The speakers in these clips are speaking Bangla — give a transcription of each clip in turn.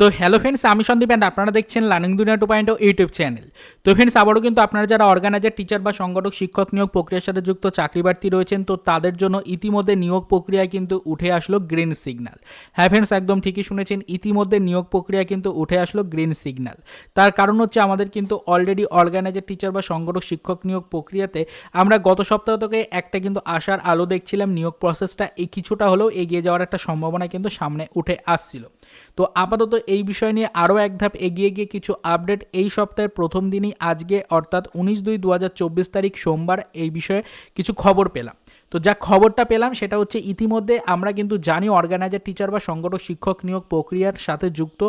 তো হ্যালো ফ্রেন্ডস আমি সন্দীপ অ্যান্ড আপনারা দেখছেন learning Duniya two point YouTube channel তো ফ্রেন্ডস আবারও কিন্তু আপনারা যারা অর্গানাইজার টিচার বা সংগঠক, শিক্ষক নিয়োগ প্রক্রিয়ার সাথে যুক্ত চাকরি প্রার্থী রয়েছেন, তো তাদের জন্য ইতিমধ্যে নিয়োগ প্রক্রিয়ায় কিন্তু উঠে আসলো গ্রিন সিগন্যাল হ্যাঁ ফ্রেন্ডস একদম ঠিকই শুনেছেন, ইতিমধ্যে নিয়োগ প্রক্রিয়া কিন্তু উঠে আসলো গ্রিন সিগন্যাল তার কারণ হচ্ছে আমাদের কিন্তু অলরেডি অর্গানাইজার টিচার বা সংগঠক, শিক্ষক নিয়োগ প্রক্রিয়াতে আমরা গত সপ্তাহ থেকে একটা কিন্তু আশার আলো দেখছিলাম, নিয়োগ প্রসেসটা এই কিছুটা হলেও এগিয়ে যাওয়ার একটা সম্ভাবনা কিন্তু সামনে উঠে আসছিল। তো আপাতত এই বিষয় নিয়ে আরও এক ধাপ এগিয়ে গিয়ে কিছু আপডেট এই সপ্তাহের প্রথম দিনই আজকে, অর্থাৎ উনিশ দুই দু তারিখ সোমবার এই বিষয়ে কিছু খবর পেলাম। তো যা খবরটা পেলাম সেটা হচ্ছে ইতিমধ্যে আমরা কিন্তু জানি অর্গানাইজার টিচার বা সংগঠক, শিক্ষক নিয়োগ প্রক্রিয়ার সাথে যুক্ত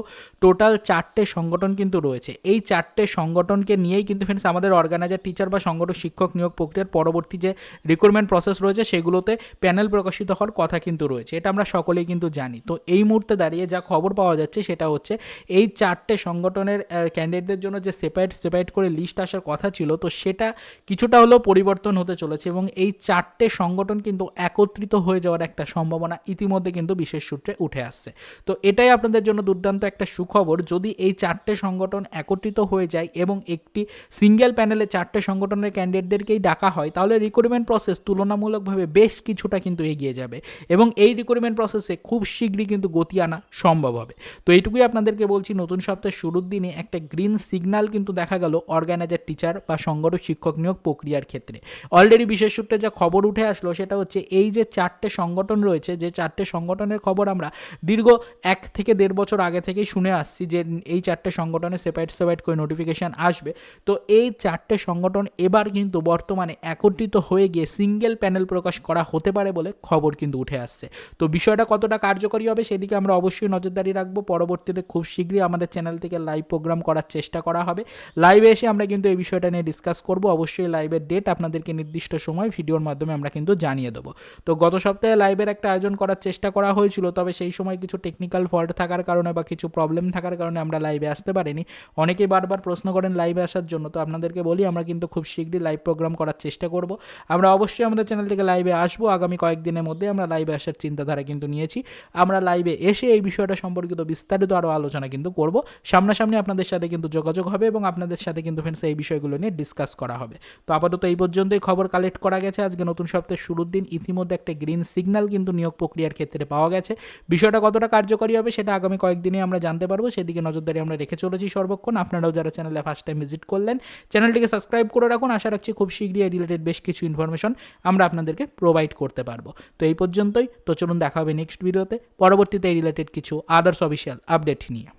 টোটাল চারটে সংগঠন কিন্তু রয়েছে। এই চারটে সংগঠনকে নিয়েই কিন্তু ফ্রেন্ডস আমাদের অর্গানাইজার টিচার বা সংগঠক, শিক্ষক নিয়োগ প্রক্রিয়ার পরবর্তী যে রিক্রুটমেন্ট প্রসেস রয়েছে সেগুলোতে প্যানেল প্রকাশিত হওয়ার কথা কিন্তু রয়েছে। এটা আমরা সকলেই কিন্তু জানি। তো এই মুহূর্তে দাঁড়িয়ে যা খবর পাওয়া যাচ্ছে সেটা হচ্ছে এই চারটে সংগঠনের ক্যান্ডিডেটদের জন্য যে সেপারেট সেপারেট করে লিস্ট আসার কথা ছিল, তো সেটা কিছুটা হলেও পরিবর্তন হতে চলেছে এবং এই চারটে সংগঠন কিন্তু একত্রিত হয়ে যাওয়ার একটা সম্ভাবনা ইতিমধ্যে কিন্তু বিশেষ সূত্রে উঠে আসছে। তো এটাই আপনাদের জন্য দুর্দান্ত একটা সুখবর, যদি এই চারটে সংগঠন একত্রিত হয়ে যায় এবং একটি সিঙ্গেল প্যানেলে চারটে সংগঠনের ক্যান্ডিডেটদেরকেই ডাকা হয়, তাহলে রিক্রুটমেন্ট প্রসেস তুলনামূলকভাবে বেশ কিছুটা কিন্তু এগিয়ে যাবে এবং এই রিক্রুটমেন্ট প্রসেসে খুব শীঘ্রই কিন্তু গতি আনা সম্ভব হবে। তো এইটুকুই আপনাদেরকে বলছি, নতুন সপ্তাহের শুরুর দিনে একটা গ্রিন সিগন্যাল কিন্তু দেখা গেল অর্গানাইজার টিচার বা সংগঠক, শিক্ষক নিয়োগ প্রক্রিয়ার ক্ষেত্রে। অলরেডি বিশেষ সূত্রে যা খবর উঠে আসলো সেটা হচ্ছে এই যে চারটে সংগঠন রয়েছে, যে চারটে সংগঠনের খবর আমরা দীর্ঘ এক থেকে দেড় বছর আগে থেকেই শুনে আসছি যে এই চারটে সংগঠনে সেপারেট সেপারেট করে নোটিফিকেশান আসবে। তো এই চারটে সংগঠন এবার কিন্তু বর্তমানে একত্রিত হয়ে গিয়ে সিঙ্গেল প্যানেল প্রকাশ করা হতে পারে বলে খবর কিন্তু উঠে আসছে। তো বিষয়টা কতটা কার্যকরী হবে সেদিকে আমরা অবশ্যই নজরদারি রাখব। পরবর্তীতে খুব শীঘ্রই আমাদের চ্যানেল থেকে লাইভ প্রোগ্রাম করার চেষ্টা করা হবে। লাইভে এসে আমরা কিন্তু এই বিষয়টা নিয়ে ডিসকাস করব। অবশ্যই লাইভের ডেট আপনাদেরকে নির্দিষ্ট সময় ভিডিওর মাধ্যমে আমরা কিন্তু জানিয়ে দেবো। তো গত সপ্তাহে লাইভের একটা আয়োজন করার চেষ্টা করা হয়েছিল, তবে সেই সময় কিছু টেকনিক্যাল ফল্ট থাকার কারণে বা কিছু প্রবলেম থাকার কারণে আমরা লাইভে আসতে পারিনি। অনেকেই বারবার প্রশ্ন করেন লাইভে আসার জন্য, তো আপনাদেরকে বলি, আমরা কিন্তু খুব শীঘ্রই লাইভ প্রোগ্রাম করার চেষ্টা করব। আমরা অবশ্যই আমাদের চ্যানেল থেকে লাইভে আসব, আগামী কয়েকদিনের মধ্যে আমরা লাইভে আসার চিন্তাধারা কিন্তু নিয়েছি। আমরা লাইভে এসে এই বিষয়টা সম্পর্কিত বিস্তারিত আরও আলোচনা কিন্তু করব। সামনাসামনি আপনাদের সাথে কিন্তু যোগাযোগ হবে এবং আপনাদের সাথে কিন্তু ফ্রেন্ডস এই বিষয়গুলো নিয়ে ডিসকাস করা হবে। তো আপাতত এই পর্যন্তই, খবর কালেক্ট করা গেছে। আজকে নতুন সপ্তাহের শুরুর দিন ইতিমধ্যে একটা গ্রিন সিগন্যাল কিন্তু নিয়োগ প্রক্রিয়ার ক্ষেত্রে পাওয়া গেছে। বিষয়টা কতটা কার্যকরী হবে সেটা আগামী কয়েকদিনে আমরা জানতে পারব। সেদিকে নজরদারি আমরা রেখে চলেছি সর্বক্ষণ। আপনারাও যারা চ্যানেলে ফার্স্ট টাইম ভিজিট করলেন চ্যানেলটিকে সাবস্ক্রাইব করে রাখুন। আশা রাখছি খুব শীঘ্রই রিলেটেড বেশ কিছু ইনফরমেশন আমরা আপনাদেরকে প্রোভাইড করতে পারব। তো এই পর্যন্তই। তো চলুন দেখা হবে নেক্সট ভিডিওতে পরবর্তীতে এই রিলেটেড কিছু আদার্স অফিসিয়াল আপডেট নিয়ে।